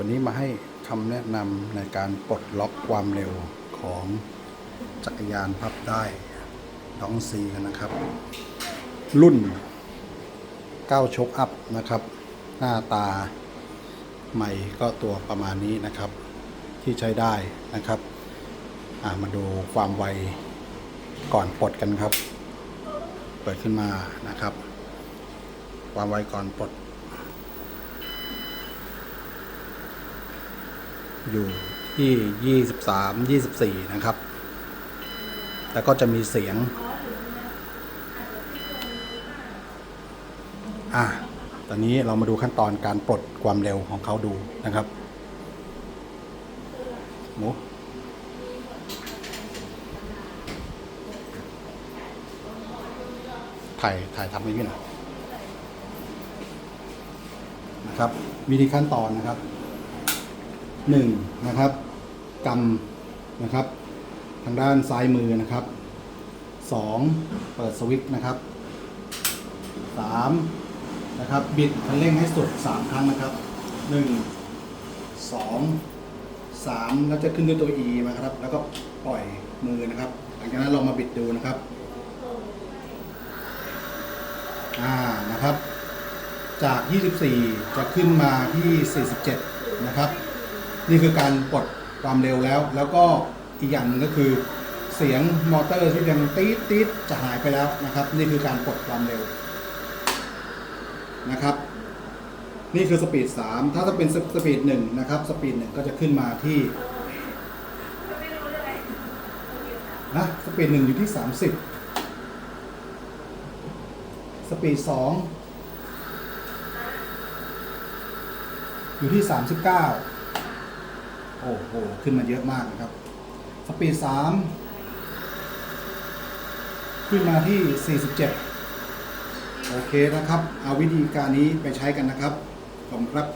วันนี้มาให้คำแนะนำในการปลดล็อกความเร็วของจักรยานพับได้ดองซีกันนะครับ รุ่น9ชกอัพนะครับ หน้าตาใหม่ก็ตัวประมาณนี้นะครับ ที่ใช้ได้นะครับามาดูความไวก่อนปลดกันครับ เปิดขึ้นมานะครับ ความไวก่อนปลด อยู่ที่ 23 24 นะครับแล้วก็จะมีเสียง อะ ตอนนี้เรามาดูขั้นตอนการปลดความเร็วของเขาดูนะครับหมูถ่าย ถ่ายทำให้พี่หน่อยนะครับ วิธีขั้นตอนนะครับ หนึ่งนะครับกำนะครับ ทางด้านซ้ายมือนะครับสองเปิดสวิตช์นะครับสามนะครับ บิดคันเร่งให้สุดสามครั้งนะครับหนึ่งสองสามแล้วจะขึ้นด้วยตัว E มาครับ แล้วก็ปล่อยมือนะครับ หลังจากนั้นเรามาบิดดูนะครับอ่านะครับ จาก 24 จะขึ้นมาที่ 47 นะครับ นี่คือการปลดความเร็วแล้ว แล้วก็อีกอย่างหนึ่งก็คือเสียงมอเตอร์ที่ยังตีดตีดจะหายไปแล้วนะครับ นี่คือการปลดความเร็วนะครับ นี่คือสปีด 3 ถ้าจะเป็นสปีด1นะครับ สปีด1ก็จะขึ้นมาที่นะสปีด1อยู่ที่ 30 สปีด 2 อยู่ที่ 39 โอ้โหขึ้นมาเยอะมากนะครับ สปีดสามขึ้นมาที่ 47 โอเคนะครับ เอาวิธีการนี้ไปใช้กันนะครับ ขอบคุณครับ